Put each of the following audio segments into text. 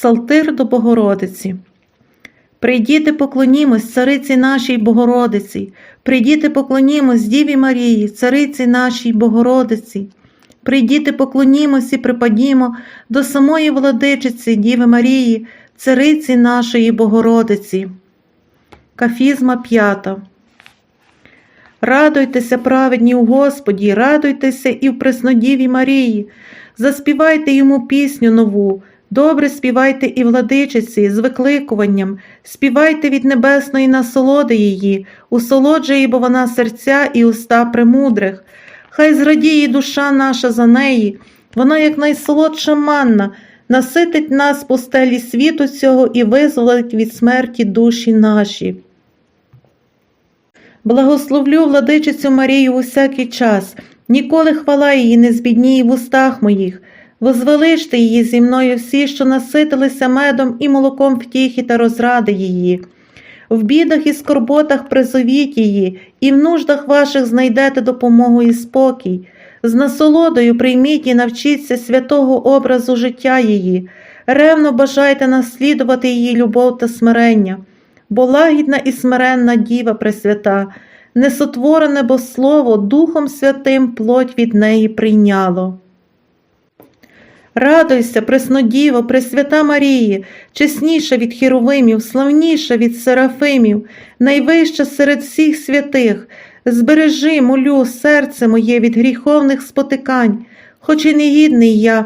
Псалтир до Богородиці. Прийдіте поклонімось цариці нашій Богородиці, прийдіте поклонімось Діві Марії, цариці нашій Богородиці. Прийдіте поклонімось і припадімо до самої владичиці Діви Марії, цариці нашої Богородиці. Кафізма п'ята. Радуйтеся, праведні у Господі, радуйтеся і в Преснодіві Марії, заспівайте йому пісню нову, добре співайте і владичиці з викликуванням, співайте від небесної насолоди її, усолоджує, бо вона серця і уста премудрих. Хай зрадіє душа наша за неї, вона, як найсолодша манна, наситить нас пустелі світу цього і визволить від смерті душі наші. Благословлю владичицю Марію у всякий час, ніколи хвала її не збідніє в устах моїх. Возвеличте її зі мною всі, що наситилися медом і молоком втіхи та розради її. В бідах і скорботах призовіть її, і в нуждах ваших знайдете допомогу і спокій. З насолодою прийміть і навчіться святого образу життя її, ревно бажайте наслідувати її любов та смирення, бо лагідна і смиренна Діва Пресвята, несотворене бо Слово Духом Святим плоть від неї прийняло. Радуйся, Преснодіво, Пресвята Марії, чесніша від хіровимів, славніша від серафимів, найвища серед всіх святих, збережи, молю, серце моє від гріховних спотикань, хоч і негідний я,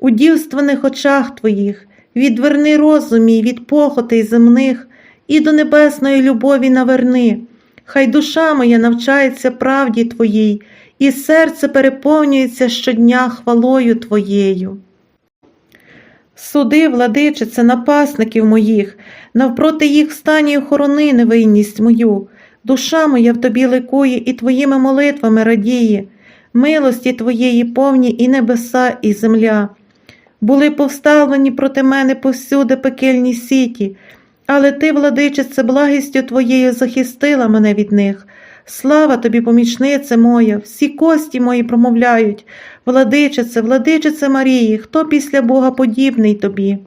у дівственних очах твоїх, відверни розум від похотей земних, і до небесної любові наверни. Хай душа моя навчається правді Твоїй, і серце переповнюється щодня хвалою Твоєю. Суди, владичице, напасників моїх, навпроти їх встані й охорони невинність мою. Душа моя в тобі ликує і твоїми молитвами радіє, милості твоєї повні і небеса, і земля. Були повставлені проти мене повсюди пекельні сіті, але ти, владичице, благістю твоєю захистила мене від них. Слава тобі, помічнице моя, всі кості мої промовляють, владичице, владичице Марії, хто після Бога подібний тобі?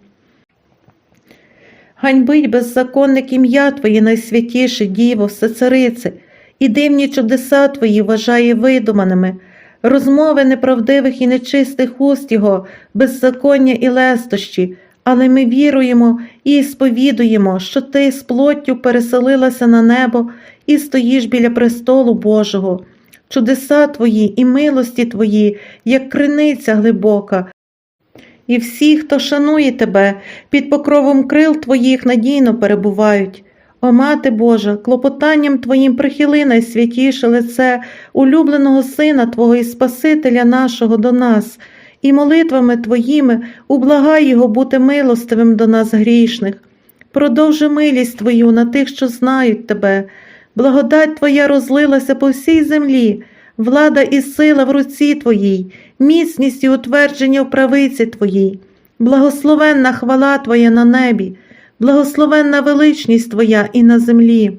Ганьбить беззаконник ім'я Твоє найсвятіше, Діво, всецарице, і дивні чудеса Твої вважає видуманими, розмови неправдивих і нечистих уст Його, беззаконня і лестощі, але ми віруємо і сповідуємо, що Ти з плоттю переселилася на небо і стоїш біля престолу Божого. Чудеса Твої і милості Твої, як криниця глибока, і всі, хто шанує Тебе, під покровом крил Твоїх надійно перебувають. О, Мати Божа, клопотанням Твоїм прихили найсвятіше лице улюбленого Сина Твого і Спасителя нашого до нас, і молитвами Твоїми ублагай Його бути милостивим до нас грішних. Продовжи милість Твою на тих, що знають Тебе. Благодать Твоя розлилася по всій землі, влада і сила в руці Твоїй, міцність і утвердження в правиці Твоїй, благословенна хвала Твоя на небі, благословенна величність Твоя і на землі.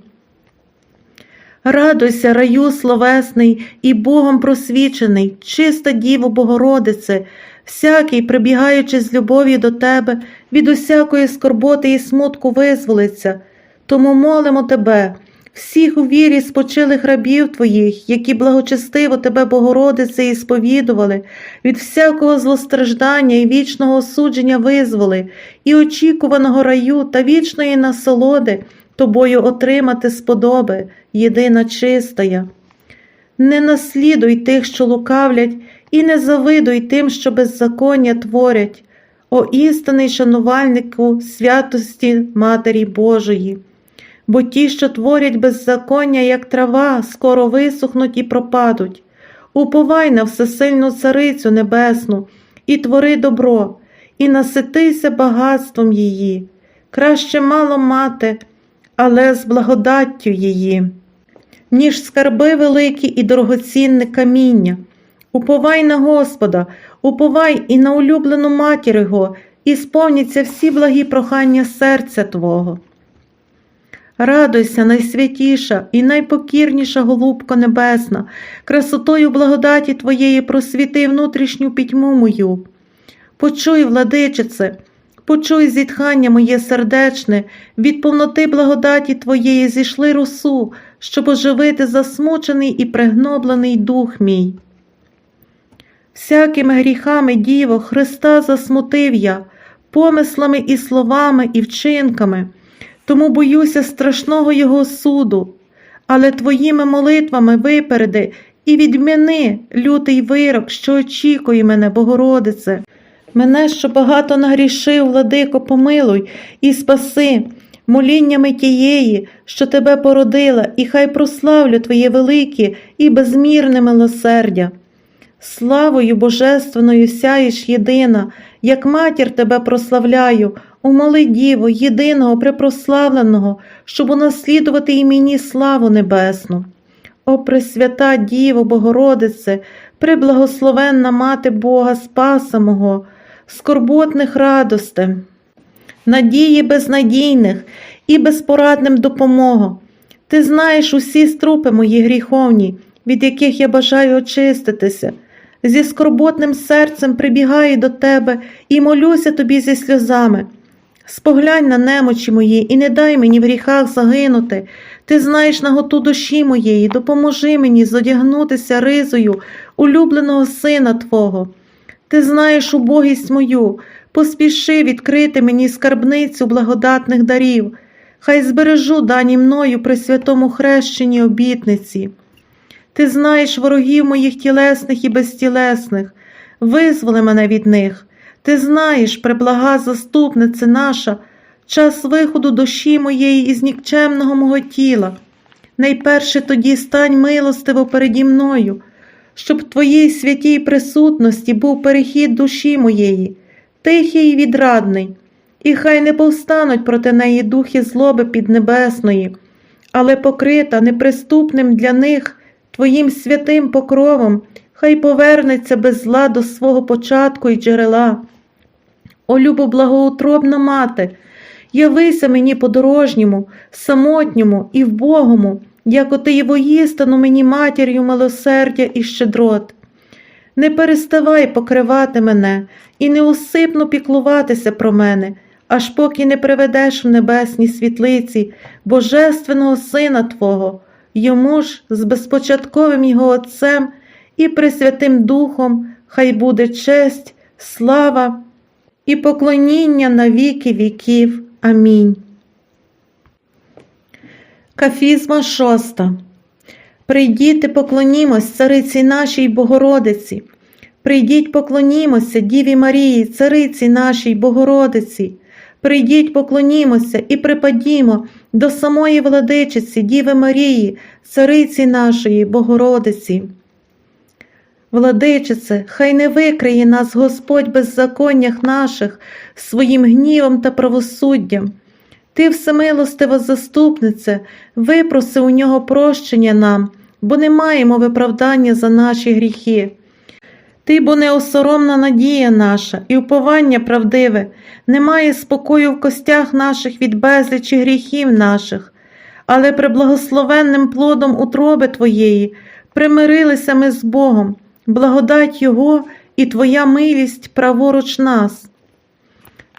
Радуйся, раю словесний і Богом просвічений, чиста Діво Богородице, всякий, прибігаючи з любов'ю до Тебе, від усякої скорботи і смутку визволиться. Тому молимо Тебе, всіх у вірі спочилих рабів Твоїх, які благочестиво Тебе, Богородице, і сповідували, від всякого злостраждання і вічного осудження визволи, і очікуваного раю та вічної насолоди Тобою отримати сподоби, єдина чистая. Не наслідуй тих, що лукавлять, і не завидуй тим, що беззаконня творять, о істинний шанувальнику святості Матері Божої. Бо ті, що творять беззаконня, як трава, скоро висохнуть і пропадуть. Уповай на всесильну царицю небесну, і твори добро, і наситися багатством її. Краще мало мати, але з благодаттю її, ніж скарби великі і дорогоцінне каміння. Уповай на Господа, уповай і на улюблену матір Його, і сповняться всі благі прохання серця Твого. Радуйся, найсвятіша і найпокірніша голубко небесна, красотою благодаті Твоєї просвіти внутрішню пітьму мою. Почуй, владичице, Почуй зітхання моє сердечне, від повноти благодаті Твоєї зійшли росу, щоб оживити засмучений і пригноблений дух мій. Всякими гріхами, Діво, Христа засмутив я, помислами і словами, і вчинками, тому боюся страшного Його суду, але Твоїми молитвами випереди і відміни лютий вирок, що очікує мене, Богородице. Мене, що багато нагрішив, владико, помилуй і спаси, моліннями тієї, що тебе породила, і хай прославлю Твоє велике і безмірне милосердя. Славою божественною сяєш єдина, як матір тебе прославляю, умоли Діво, єдиного препрославленого, щоб унаслідувати і мені славу небесну. О Пресвята Діво, Богородице, преблагословенна Мати Бога Спаса мого, скорботних радостей, надії безнадійних і безпорадним допомога. Ти знаєш усі струпи мої гріховні, від яких я бажаю очиститися. Зі скорботним серцем прибігаю до тебе і молюся тобі зі сльозами. Споглянь на немочі мої і не дай мені в гріхах загинути. Ти знаєш наготу душі моєї, допоможи мені зодягнутися ризою улюбленого сина Твого. Ти знаєш убогість мою, поспіши відкрити мені скарбницю благодатних дарів, хай збережу дані мною при святому хрещенні обітниці. Ти знаєш ворогів моїх тілесних і безтілесних, визволи мене від них. Ти знаєш, преблага заступниця наша, час виходу душі моєї із нікчемного мого тіла. Найперше тоді стань милостиво переді мною, щоб в твоїй святій присутності був перехід душі моєї, тихий і відрадний, і хай не повстануть проти неї духи злоби піднебесної, але покрита неприступним для них Твоїм святим покровом, хай повернеться без зла до свого початку і джерела. О, любо благоутробна мати, явися мені подорожньому, самотньому і вбогому, як ти і воїстану мені матір'ю милосердя і щедрот. Не переставай покривати мене і неусипно піклуватися про мене, аж поки не приведеш в небесній світлиці Божественного Сина Твого, йому ж з безпочатковим його Отцем і Пресвятим Духом хай буде честь, слава і поклоніння на віки віків. Амінь. Кафізма шоста. Прийдіте, поклонімось цариці нашій Богородиці. Прийдіть, поклонімося Діві Марії, цариці нашій Богородиці. Прийдіть, поклонімося і припадімо до самої владичиці, Діви Марії, цариці нашої Богородиці. Владичице, хай не викриє нас Господь беззаконнях наших своїм гнівом та правосуддям. Ти, всемилостива заступнице, випроси у нього прощення нам, бо не маємо виправдання за наші гріхи. Ти, бо неосоромна надія наша і уповання правдиве, немає спокою в костях наших від безлічі гріхів наших, але приблагословенним плодом утроби Твоєї примирилися ми з Богом, благодать Його і Твоя милість праворуч нас.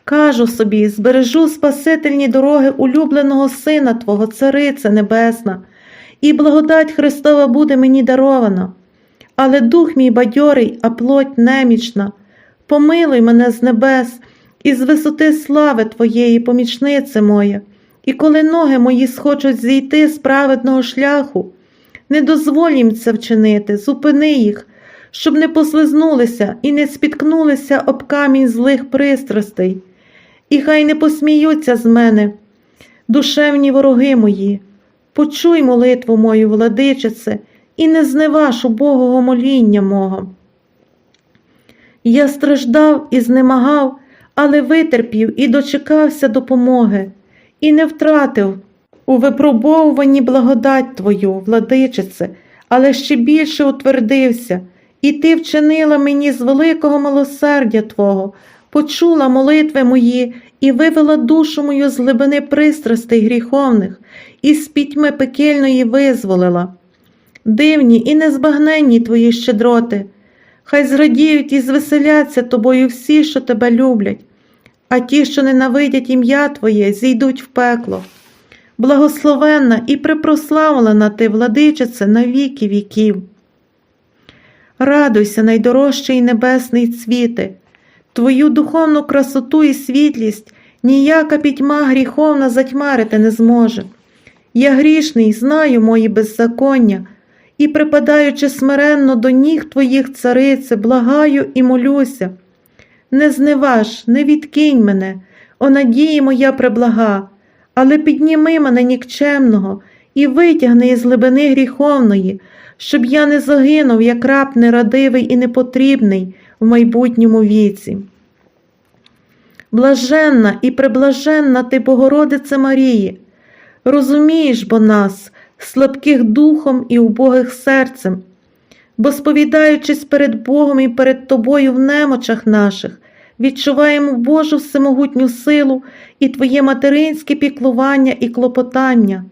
Кажу собі, збережу спасительні дороги улюбленого Сина Твого, Царице Небесна, і благодать Христова буде мені дарована. Але дух мій бадьорий, а плоть немічна. Помилуй мене з небес і з висоти слави Твоєї, помічнице моя, і коли ноги мої схочуть зійти з праведного шляху, не дозволь їм це вчинити, зупини їх, щоб не послизнулися і не спіткнулися об камінь злих пристрастей, і хай не посміються з мене, душевні вороги мої. Почуй молитву мою, владичице, і не зневаж убогого моління мого. Я страждав і знемагав, але витерпів і дочекався допомоги, і не втратив у випробовуванні благодать Твою, владичице, але ще більше утвердився, і ти вчинила мені з великого милосердя Твого, почула молитви мої і вивела душу мою з глибини пристрастей гріховних, і з пітьми пекельної визволила. Дивні і незбагненні твої щедроти, хай зрадіють і звеселяться тобою всі, що тебе люблять. а ті, що ненавидять ім'я Твоє, зійдуть в пекло. Благословенна і припрославлена ти, владичице, на віки віків. Радуйся, найдорожчий небесний цвіте, Твою духовну красоту і світлість ніяка пітьма гріховна затьмарити не зможе. Я грішний, знаю мої беззаконня, і, припадаючи смиренно до ніг Твоїх, царице, благаю і молюся. Не зневаж, не відкинь мене, о надії моя преблага, але підніми мене нікчемного і витягни із глибини гріховної, щоб я не загинув, як раб нерадивий і непотрібний в майбутньому віці. Блаженна і преблаженна ти, Богородице Марії, розумієш бо нас, слабких духом і убогих серцем, бо, сповідаючись перед Богом і перед Тобою в немочах наших, відчуваємо Божу всемогутню силу і Твоє материнське піклування і клопотання.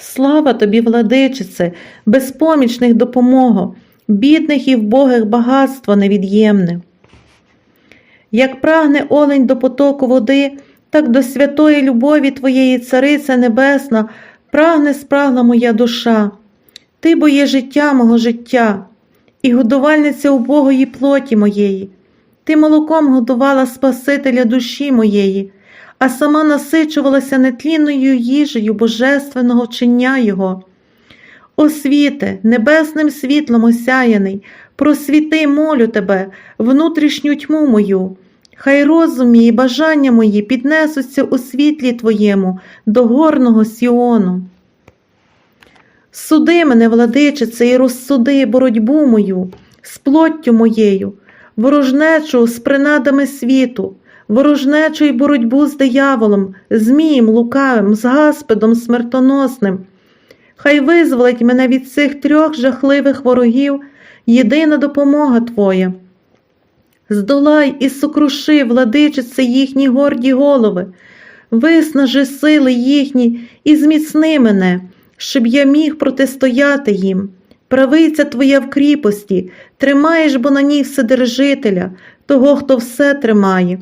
Слава тобі, владичице, безпомічних допомого, бідних і вбогих багатство невід'ємне. Як прагне олень до потоку води, так до святої любові Твоєї, Царице Небесна, прагне спрагла моя душа. Ти бо є життя мого життя, і годувальниця убогої плоті моєї. Ти молоком годувала Спасителя душі моєї, а сама насичувалася нетлінною їжею божественного вчення Його. О світе, небесним світлом осяяний, просвіти, молю тебе, внутрішню тьму мою. Хай розум мій і бажання мої піднесуться у світлі Твоєму до горного Сіону. Суди мене, владичице, і розсуди боротьбу мою з плоттю моєю, ворожнечу з принадами світу, ворожнечу й боротьбу з дияволом, змієм лукавим, з гаспедом смертоносним. Хай визволить мене від цих трьох жахливих ворогів єдина допомога Твоя. Здолай і сокруши, владичице, їхні горді голови, виснажи сили їхні і зміцни мене, щоб я міг протистояти їм. Правиця Твоя в кріпості, тримаєш бо на ній Вседержителя, того, хто все тримає.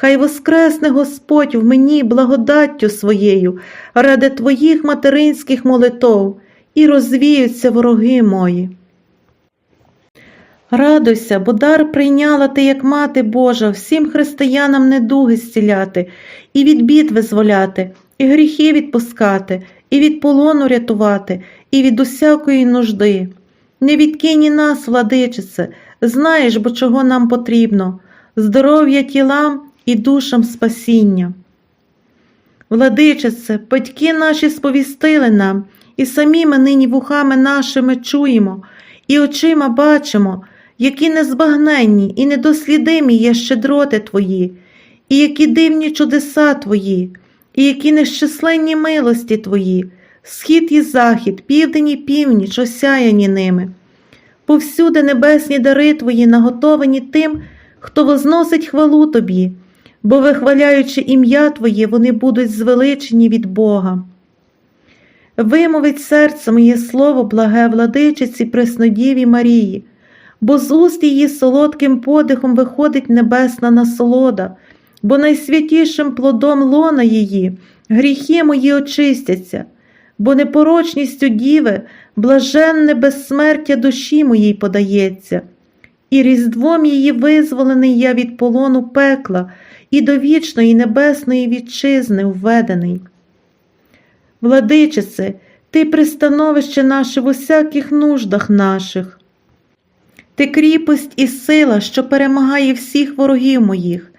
Хай воскресне Господь в мені благодаттю своєю ради Твоїх материнських молитов, і розвіються вороги мої. Радуйся, бо дар прийняла ти, як мати Божа, всім християнам недуги зціляти, і від бід визволяти, і гріхи відпускати, і від полону рятувати, і від усякої нужди. Не відкинь нас, владичице, знаєш, бо чого нам потрібно, здоров'я тілам і душам спасіння. Владичице, батьки наші сповістили нам, і самі ми нині вухами нашими чуємо, і очима бачимо, які незбагненні і недослідимі є щедроти Твої, і які дивні чудеса Твої, і які нещисленні милості Твої, схід і захід, південь і північ, осяяні ними. Повсюди небесні дари Твої наготовані тим, хто возносить хвалу Тобі, бо, вихваляючи ім'я Твоє, вони будуть звеличені від Бога. Вимовить серце моє слово благе владичиці Преснодіві Марії, бо з уст її солодким подихом виходить небесна насолода, бо найсвятішим плодом лона її гріхи мої очистяться, бо непорочністю діви блаженне безсмертя душі моїй подається, і різдвом її визволений я від полону пекла і до вічної небесної вітчизни введений. Владичице, ти пристановище наше в усяких нуждах наших. Ти кріпость і сила, що перемагає всіх ворогів моїх,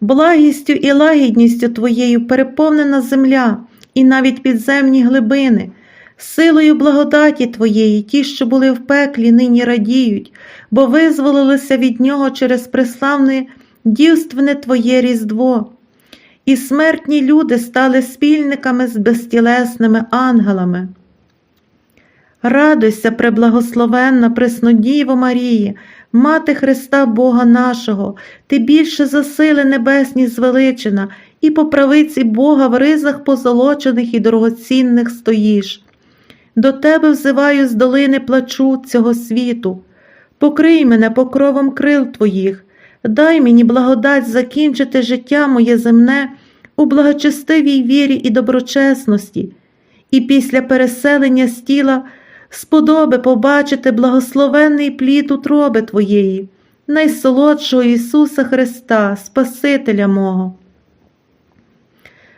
благістю і лагідністю Твоєю переповнена земля і навіть підземні глибини, силою благодаті Твоєї, ті, що були в пеклі, нині радіють, бо визволилися від нього через преславне дівственне Твоє Різдво. І смертні люди стали спільниками з безтілесними ангелами. Радуйся, преблагословенна Преснодіво Марії, Мати Христа Бога нашого, ти більше за сили небесні звеличена, і по правиці Бога в ризах позолочених і дорогоцінних стоїш. До тебе взиваю з долини плачу цього світу. Покрий мене покровом крил твоїх, дай мені благодать закінчити життя моє земне у благочестивій вірі і доброчесності, і після переселення з тіла сподоби побачити благословенний плід утроби Твоєї, найсолодшого Ісуса Христа, Спасителя мого.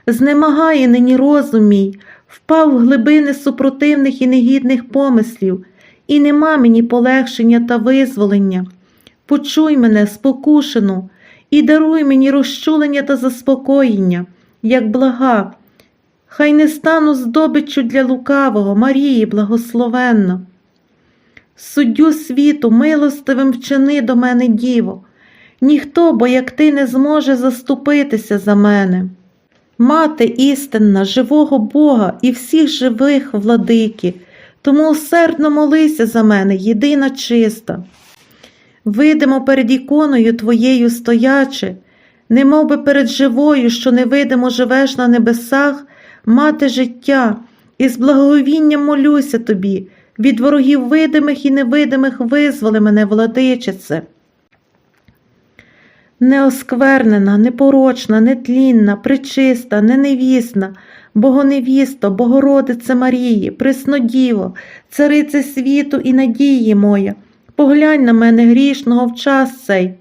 Знемагає нині розум мій, впав в глибини супротивних і негідних помислів, і нема мені полегшення та визволення. Почуй мене, спокушену, і даруй мені розчулення та заспокоєння, як блага. Хай не стану здобиччю для лукавого, Марії, благословенно. Суддю світу, милостивим вчини до мене, Діво, ніхто, бо як ти не зможе заступитися за мене. Мати істинна, живого Бога і всіх живих владики, тому усердно молися за мене, єдина чиста. Видимо перед іконою твоєю стоячи, немов би перед живою, що невидимо живеш на небесах, мати життя, і з благовінням молюся тобі, від ворогів видимих і невидимих визволи мене, владичице. Неосквернена, непорочна, нетлінна, причиста, неневісна, Богоневісто, Богородице Марії, Преснодіво, Царице світу і надії моя, поглянь на мене грішного в час цей,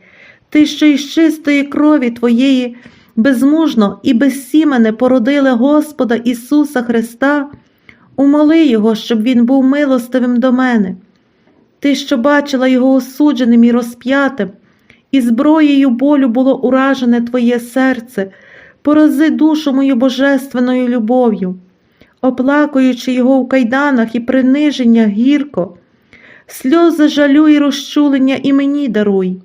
ти, що із чистої крові Твоєї безмужно і безсімене породили Господа Ісуса Христа, умоли Його, щоб Він був милостивим до мене. Ти, що бачила Його осудженим і розп'ятим, і зброєю болю було уражене Твоє серце, порази душу мою божественною любов'ю, оплакуючи його в кайданах і приниження гірко, сльози жалю і розчулення і мені даруй.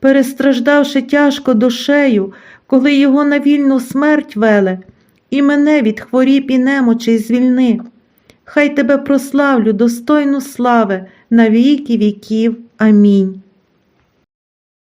Перестраждавши тяжко душею, коли його на вільну смерть веле, і мене від хворіб і немочей звільни. Хай тебе прославлю достойну слави на віки віків. Амінь.